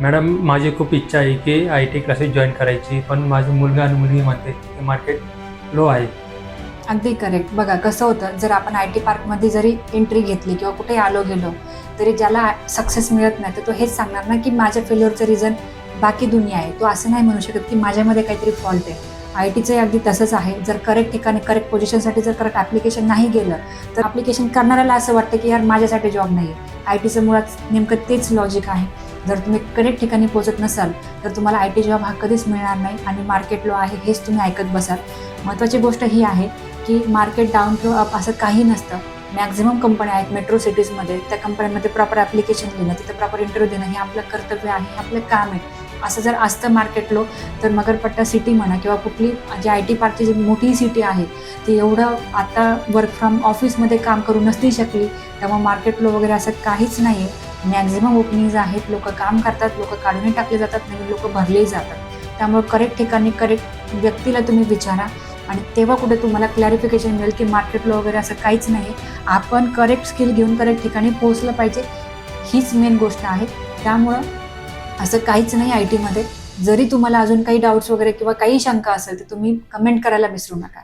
Madam माझी खूप इच्छा आहे की आय टी क्लासेस जॉईन करायची पण माझी मुलगा आणि मुलगी म्हणते की मार्केट लो आहे. अगदी करेक्ट बघा कसं होतं जर आपण आय टी पार्कमध्ये जरी एंट्री घेतली किंवा कुठे आलो गेलो तरी ज्याला सक्सेस मिळत नाही तर तो हेच सांगणार ना की माझ्या फेल्युअरचं रिझन बाकी दुनिया आहे. तो असं नाही म्हणू शकत की माझ्यामध्ये काहीतरी फॉल्ट आहे. आय टीचंही अगदी तसंच आहे. जर करेक्ट ठिकाणी करेक्ट पोझिशनसाठी जर करेक्ट ॲप्लिकेशन नाही गेलं तर ॲप्लिकेशन करणाऱ्याला असं वाटतं की यार माझ्यासाठी जॉब नाही आहे आय टीचं मुळात नेमकं तेच लॉजिक आहे. जर तुम्ही करेक्ट ठिकाणी पोहोचत नसाल तर तुम्हाला आय टी जॉब हा कधीच मिळणार नाही आणि मार्केट लो आहे हेच तुम्ही ऐकत बसाल. महत्त्वाची गोष्ट ही आहे की मार्केट डाऊन किंवा अप असं काही नसतं. मॅक्झिमम कंपन्या आहेत मेट्रो सिटीजमध्ये त्या कंपन्यांमध्ये प्रॉपर ॲप्लिकेशन लिहिणं तिथं प्रॉपर इंटरव्ह्यू देणं हे आपलं कर्तव्य आहे हे आपलं काम आहे. असं जर असतं मार्केट लो तर मगरपट्टा सिटी म्हणा किंवा कुठली जी आय टी पार्कची जी मोठी सिटी आहे ती एवढं आता वर्क फ्रॉम ऑफिसमध्ये काम करू नसती शकली त्यामुळे मार्केट लो वगैरे असं काहीच नाही आहे मॅक्झिमम ओपनिंग्ज आहेत लोक काम करतात लोक काढूनही टाकले जातात नवीन लोक भरलेही जातात. त्यामुळे करेक्ट ठिकाणी करेक्ट व्यक्तीला तुम्ही विचारा आणि तेव्हा कुठे तुम्हाला क्लॅरिफिकेशन मिळेल की मार्केटला वगैरे असं काहीच नाही आपण करेक्ट स्किल घेऊन करेक्ट ठिकाणी पोहोचलं पाहिजे हीच मेन गोष्ट आहे. त्यामुळं असं काहीच नाही आय टीमध्ये. जरी तुम्हाला अजून काही डाऊट्स वगैरे किंवा काही शंका असेल तर तुम्ही कमेंट करायला विसरू नका.